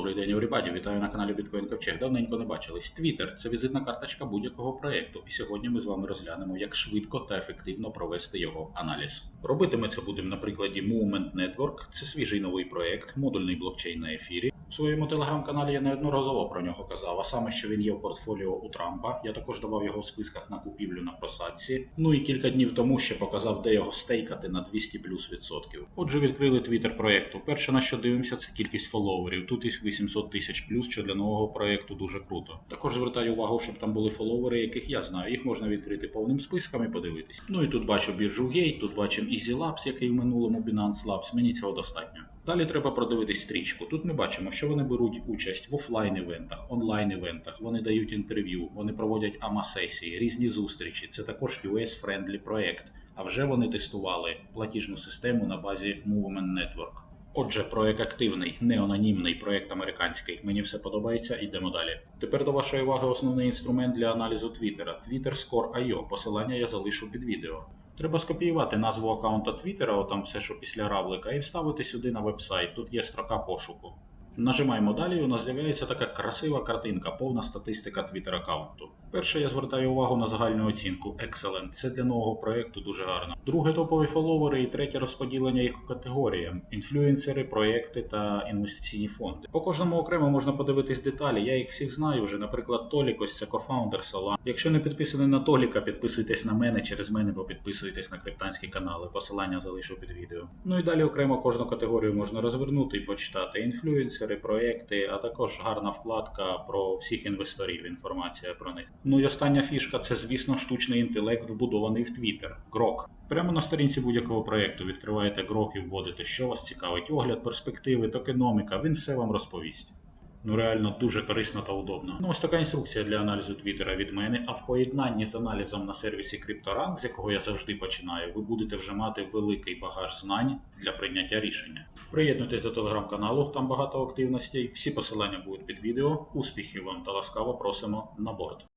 Добрий день, everybody. Вітаю на каналі Bitcoin Ковчег. Давненько не бачились. Твіттер – це візитна карточка будь-якого проєкту. І сьогодні ми з вами розглянемо, як швидко та ефективно провести його аналіз. Робити ми це будемо на прикладі Movement Network. Це свіжий новий проєкт, модульний блокчейн на ефірі. У своєму телеграм-каналі я неодноразово про нього казав, а саме, що він є в портфоліо у Трампа. Я також давав його в списках на купівлю на просадці. Ну і кілька днів тому ще показав, де його стейкати на 200 плюс відсотків. Отже, відкрили твіттер проєкту. Перше, на що дивимося, це кількість фоловерів. Тут їх 800 тисяч плюс, що для нового проєкту дуже круто. Також звертаю увагу, щоб там були фоловери, яких я знаю. Їх можна відкрити повним списком і подивитись. Ну і тут бачу біржу Gate, тут бачимо Easy Labs, який в минулому Binance Labs. Мені цього достатньо. Далі треба продивитись стрічку. Тут ми бачимо, що вони беруть участь в офлайн-івентах, онлайн-івентах, вони дають інтерв'ю, вони проводять АМА-сесії, різні зустрічі. Це також US-friendly проєкт. А вже вони тестували платіжну систему на базі Movement Network. Отже, проект активний, неанонімний проект американський. Мені все подобається, йдемо далі. Тепер до вашої уваги основний інструмент для аналізу Твіттера Twitter Score.io. Посилання я залишу під відео. Треба скопіювати назву аккаунта Твіттера, отам все, що після равлика, і вставити сюди на вебсайт. Тут є строка пошуку. Нажимаємо далі, і у нас з'являється така красива картинка, повна статистика Twitter аккаунту. Перше, я звертаю увагу на загальну оцінку Excellent. Це для нового проєкту дуже гарно. Друге топові фоловери і третє розподілення їх категоріям: інфлюенсери, проєкти та інвестиційні фонди. По кожному окремо можна подивитись деталі. Я їх всіх знаю вже. Наприклад, Толік, ось це кофаундер Solana. Якщо не підписані на Толіка, підписуйтесь на мене через мене, бо підписуйтесь на криптанські канали. Посилання залишу під відео. Ну і далі окремо кожну категорію можна розвернути і почитати. Інфлюенсери, проєкти, а також гарна вкладка про всіх інвесторів. Інформація про них. Ну і остання фішка це, звісно, штучний інтелект, вбудований в Twitter. Грок. Прямо на сторінці будь-якого проєкту відкриваєте Грок і вводите, що вас цікавить, огляд, перспективи, токеноміка, він все вам розповість. Ну реально дуже корисно та удобно. Ну ось така інструкція для аналізу Твіттера від мене. А в поєднанні з аналізом на сервісі CryptoRank, з якого я завжди починаю, ви будете вже мати великий багаж знань для прийняття рішення. Приєднуйтесь до телеграм-каналу, там багато активностей. Всі посилання будуть під відео. Успіхів вам та ласкаво просимо на борт.